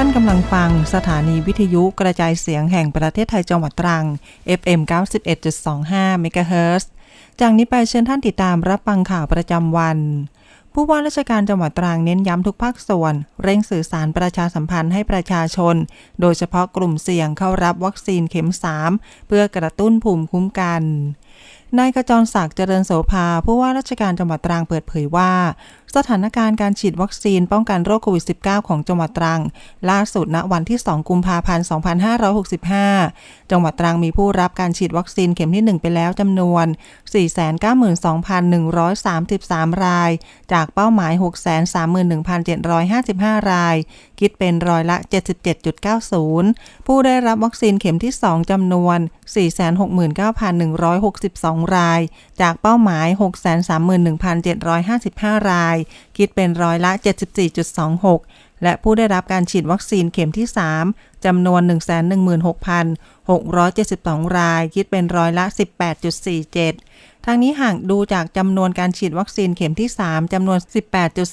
ท่านกำลังฟังสถานีวิทยุกระจายเสียงแห่งประเทศไทยจังหวัดตรัง FM 91.25 MHz จากนี้ไปเชิญท่านติดตามรับฟังข่าวประจำวัน ผู้ว่าราชการจังหวัดตรังเน้นย้ำทุกภาคส่วน เร่งสื่อสารประชาสัมพันธ์ให้ประชาชน โดยเฉพาะกลุ่มเสี่ยงเข้ารับวัคซีนเข็ม 3 เพื่อกระตุ้นภูมิคุ้มกัน นายขจรศักดิ์เจริญโสภาผู้ว่าราชการจังหวัดตรังเปิดเผยว่า สถานการณ์การฉีดวัคซีนป้องกันโรคโควิด -19 ของจังหวัดตรัง ล่าสุดณวันที่ 2 กุมภาพันธ์ 2565 จังหวัดตรังมีผู้รับการฉีดวัคซีนเข็มที่ 1 ไปแล้วจำนวน 492,133 ราย จากเป้าหมาย 631,755 ราย คิดเป็นร้อยละ 77.90 ผู้ได้รับวัคซีนเข็มที่ 2จำนวน 469,162 2 ราย จากเป้าหมาย 631,755 ราย คิดเป็นร้อยละ 74.26 และผู้ได้รับการฉีดวัคซีนเข็มที่ 3 จำนวน 116,672 ราย คิดเป็นร้อยละ 18.47 ทางนี้หากดูจากจำนวนการฉีดวัคซีนเข็มที่ 3จำนวน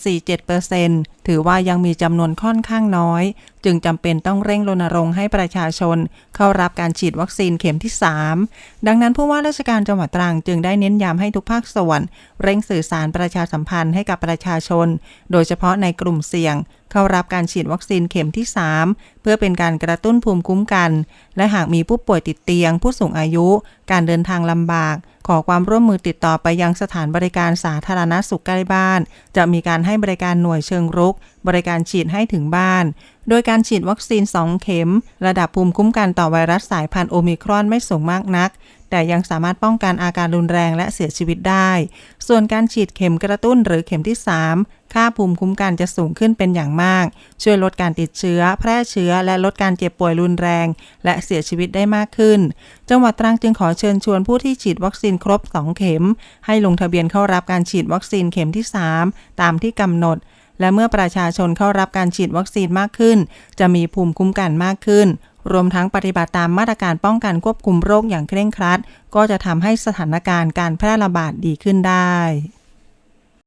18.47%ถือว่ายังมีจำนวนค่อนข้างน้อย จึงจำเป็นต้องเร่งรณรงค์ให้ประชาชน เข้ารับการฉีดวัคซีนเข็มที่ 3 ดังนั้นผู้ว่าราชการจังหวัดตรังจึงได้เน้นย้ำให้ทุกภาคส่วน เร่งสื่อสารประชาสัมพันธ์ให้กับประชาชน โดยเฉพาะในกลุ่มเสี่ยง เข้ารับการฉีดวัคซีนเข็มที่ 3 เพื่อเป็นการกระตุ้นภูมิคุ้มกัน และหากมีผู้ป่วยติดเตียง ผู้สูงอายุการเดินทางลำบาก ขอความร่วมมือติดต่อไปยังสถานบริการสาธารณสุขใกล้บ้าน จะมีการให้บริการหน่วยเชิงรุก บริการฉีดให้ถึงบ้าน โดยการฉีดวัคซีน 2 เข็ม ระดับภูมิคุ้มกันต่อไวรัสสายพันธุ์โอมิครอนไม่สูงมากนัก แต่ยังสามารถป้องกันอาการรุนแรงและเสียชีวิตได้ ส่วนการฉีดเข็มกระตุ้นหรือเข็มที่ 3 ค่าภูมิคุ้มกันจะสูงขึ้นเป็นอย่างมาก ช่วยลดการติดเชื้อ แพร่เชื้อ และลดการเจ็บป่วยรุนแรง และเสียชีวิตได้มากขึ้น จังหวัดตรังจึงขอเชิญชวนผู้ที่ฉีดวัคซีนครบ 2 เข็ม ให้ลงทะเบียนเข้ารับการฉีดวัคซีนเข็มที่ 3 ตามที่กำหนดและเมื่อประชาชนเข้ารับการฉีดวัคซีนมากขึ้น จะมีภูมิคุ้มกันมากขึ้น รวมทั้งปฏิบัติตามมาตรการป้องกันควบคุมโรคอย่างเคร่งครัด ก็จะทำให้สถานการณ์การแพร่ระบาดดีขึ้นได้